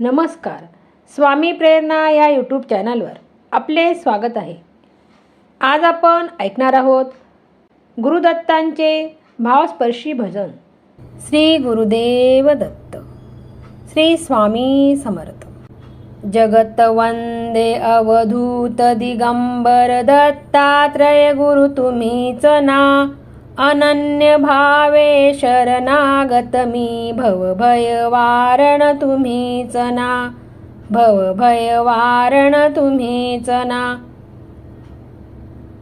नमस्कार. स्वामी प्रेरणा या यूट्यूब चॅनलवर आपले स्वागत आहे. आज आपण ऐकणार आहोत गुरुदत्तांचे भावस्पर्शी भजन. श्री गुरुदेव दत्त. श्री स्वामी समर्थ. जगत वंदे अवधूत दिगंबर दत्तात्रय गुरु तुम्हीच ना. अनन्य भावे शरणागत मी भवभय वारण तुम्हीच ना भवभय वारण तुम्हीच ना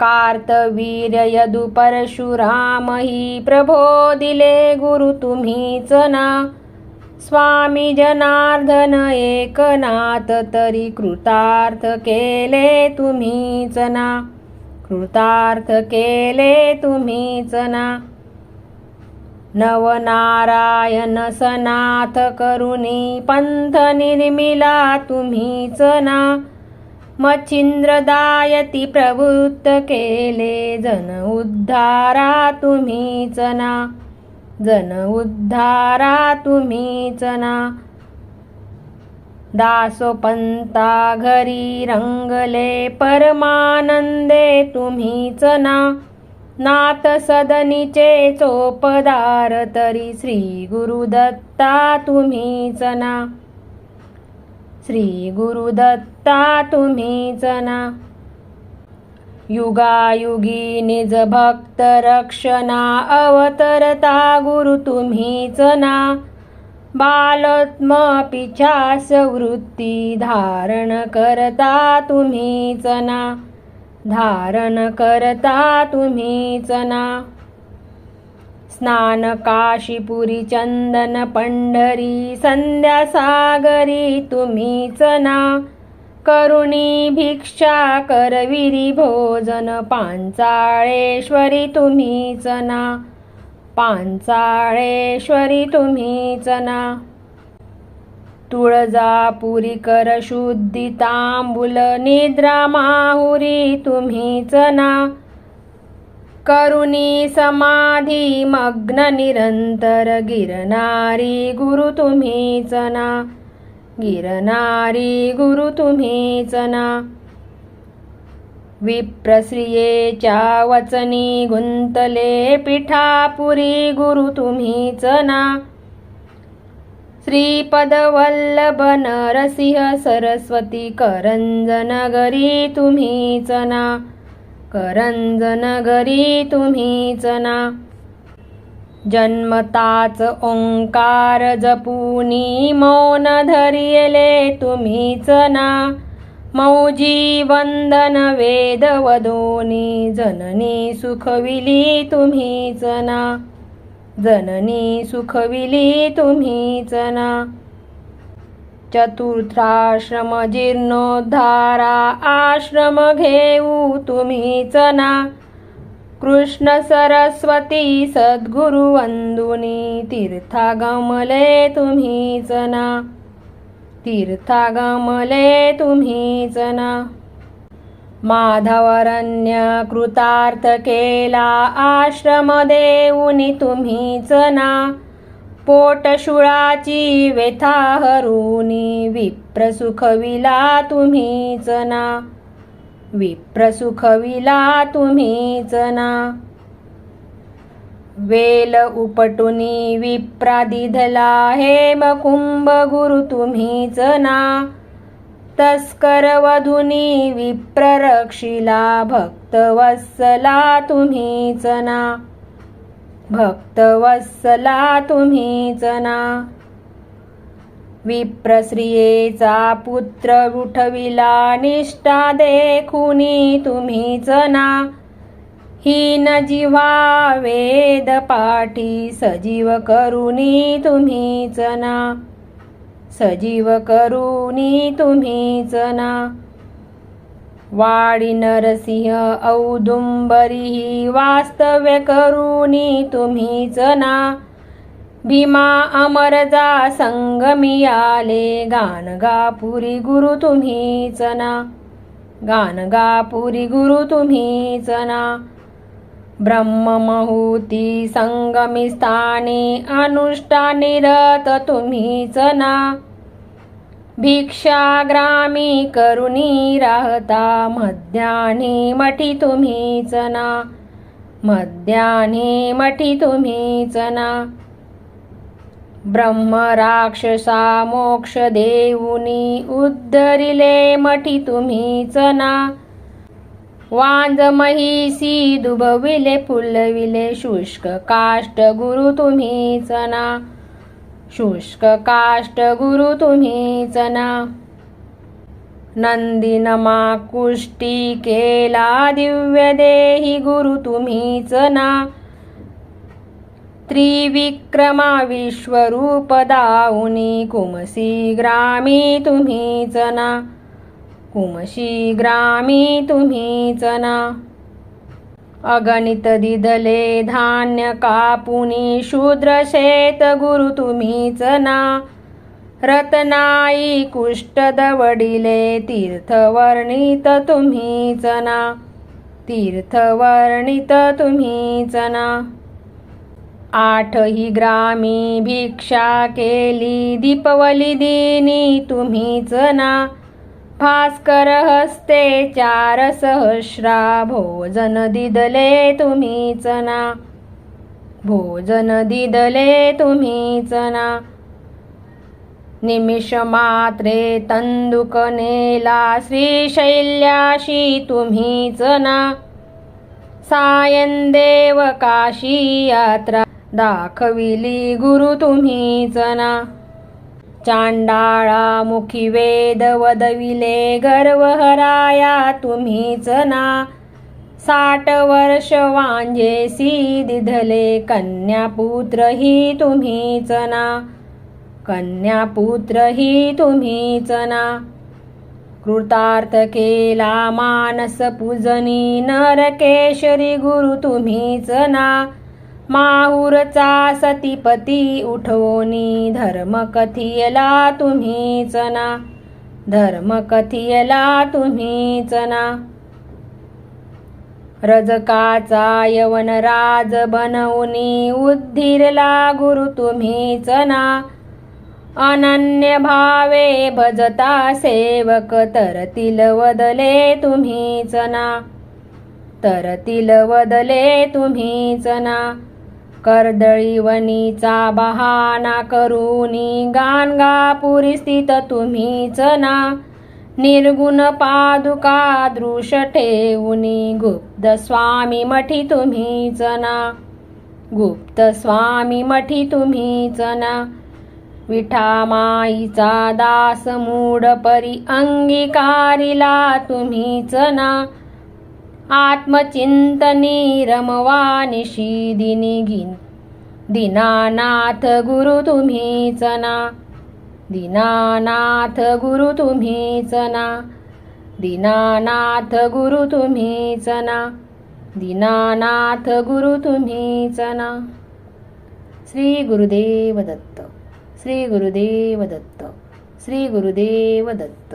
कार्तवीर यदु परशुराम हि प्रभो दिले गुरु तुम्हीच ना स्वामी जनार्दन एकनाथ तरी कृतार्थ केले तुम्हीच ना कृतार्थ केले तुम्हीच ना. नवनारायण सनाथ करुणी पंथ निर्मिला तुम्हीच ना. मच्छिंद्रदायती प्रवृत्त केले जन उद्धारा तुम्हीच ना. जन उद्धारा तुम्हीच ना. दासोपंता घरी रंगले परमानंदे तुम्हीच ना. नाथ सदनीचे चोपदार तरी श्री गुरुदत्ता तुम्हीच ना. श्री गुरुदत्ता तुम्हीच ना. युगायुगी निज भक्त रक्षणा अवतरता गुरु तुम्हीच ना. बालोत्म पिछास वृत्ती धारण करता तुम्हीच ना धारण करता तुम्हीच ना स्नान काशीपुरी चंदन पंढरी संध्या सागरी तुम्हीच ना करुणी भिक्षा करविरी भोजन पांचाळेश्वरी तुम्हीच ना पांचाळेश्वरी तुम्हीच ना तुळजापुरी कर शुद्धी तांबूल निद्रा माहुरी तुम्हीच ना करुणी समाधी मग्न निरंतर गिरनारी गुरु तुम्हीच ना गिरनारी गुरु तुम्हीच ना विप्रश्रियेच्या वचनी गुंतले पिठापुरी गुरु तुम्हीच ना श्रीपदवल्लभ नरसिंह सरस्वती करंजनगरी तुम्हीच ना करंजनगरी तुम्हीच ना जन्मताच ओंकार जपुनी मौन धरियले तुम्हीच ना मौजी वंदन वेद वदोनी जननी सुखविली तुम्हीच ना जननी सुखविली तुम्हीच ना चतुर्थाश्रम जीर्णोद्धारा आश्रम घेऊ तुम्हीच ना कृष्ण सरस्वती सद्गुरु वंदुनी तीर्थागमले तुम्हीच ना तीर्थागमले तुम्हीच ना माधवरण्य कृतार्थ केला आश्रम देऊनी तुम्हीच ना पोटशुळाची व्यथा हरुनी विप्र सुखविला तुम्हीच ना विप्र सुखविला तुम्हीच ना वेल उपटुनी विप्रादिधला हेमकुंभ गुरु तुम्हीच ना तस्कर वधुनी विप्ररक्षिला भक्तवत्सला तुम्हीच ना भक्तवत्सला तुम्हीच ना विप्रश्रियेचा पुत्र उठविला निष्ठा देखुनी तुम्हीच ना हीन जीवा वेद पाठी सजीव करुणी तुम्हीच ना. सजीव करुणी तुम्हीच ना. वाडी नरसिंह औदुंबरी ही वास्तव्य करुणी तुम्हीच ना. भीमा अमरजा संगमी आले गानगापुरी गुरु तुम्हीच ना. गानगापुरी गुरु तुम्हीच ना. ब्रह्ममहुती संगमी स्थानी अनुष्ठानिरत तुम्हीच ना भिक्षाग्रामी करुणी राहता मध्याने मठी तुम्हीच ना मध्याने मठी तुम्हीच ना ब्रह्म राक्षसा मोक्ष देऊनी उद्धरिले मठी तुम्हीच ना वांज महिसी दुबविले फुलविले शुष्क काष्ट गुरु तुम्हीच ना शुष्क काष्ट गुरु तुम्हीच ना नंदिनमा कुष्टी केला दिव्य देही गुरु तुम्हीच ना त्रिविक्रमा विश्वरूप दाऊनी कुमसी ग्रामी तुम्हीच ना कुमशी ग्रामी तुम्ही चना अगणित दिदले धान्य कापुनी शूद्र शेत गुरु तुम्हीच ना रत्नाई कुष्ट दवडिले तीर्थवर्णित तुम्हीच ना तीर्थवर्णित तुम्हीच ना आठही ग्रामी भिक्षा केली दीपवली दिनी तुम्हीच ना भास्कर हस्ते चार सहस्रा भोजन दिदले तुम्हीच ना भोजन दिदले तुम्हीच ना निमिष मात्रे तंदुक नेला श्रीशैल्याशी तुम्हीच ना सायन देव काशी यात्रा दाखविली गुरु तुम्हीच ना चांडाळा मुखी वेद वदविले गर्वहराया तुम्हीच ना. साठ वर्ष वांजेसी दिधले कन्यापुत्र ही तुम्हीच ना. कन्यापुत्र ही तुम्हीच ना. कृतार्थ केला मानस पूजनी नरकेशरी गुरु तुम्हीच ना. माहुरचा सतीपती उठवोनी धर्म कथियला तुम्हीच ना धर्म कथियला तुम्हीच ना रजकाचा यवन राज बनवनी उद्धिरला गुरु तुम्हीच ना अनन्य भावे भजता सेवक तरतील वदले तुम्हीच ना तरतील वदले तुम्हीच ना कर्दळी वनीचा बहाना करूनी गाणगापुरी स्थित तुम्हीच ना. निर्गुण पादुका दृश ठेवूनी गुप्त स्वामी मठी तुम्हीच ना. गुप्त स्वामी मठी तुम्हीच ना. विठामाईचा दास मूढ परी अंगीकारिला तुम्हीच ना. आत्मचिंतनी रमवा दिनी गिन दीनानाथ गुरु तुम्हीच ना दीनानाथ गुरु तुम्हीच ना दिनानाथ गुरु तुम्हीच ना दिनानाथ गुरु तुम्हीच ना श्री गुरुदेव दत्त। श्री गुरुदेव दत्त। श्री गुरुदेव दत्त।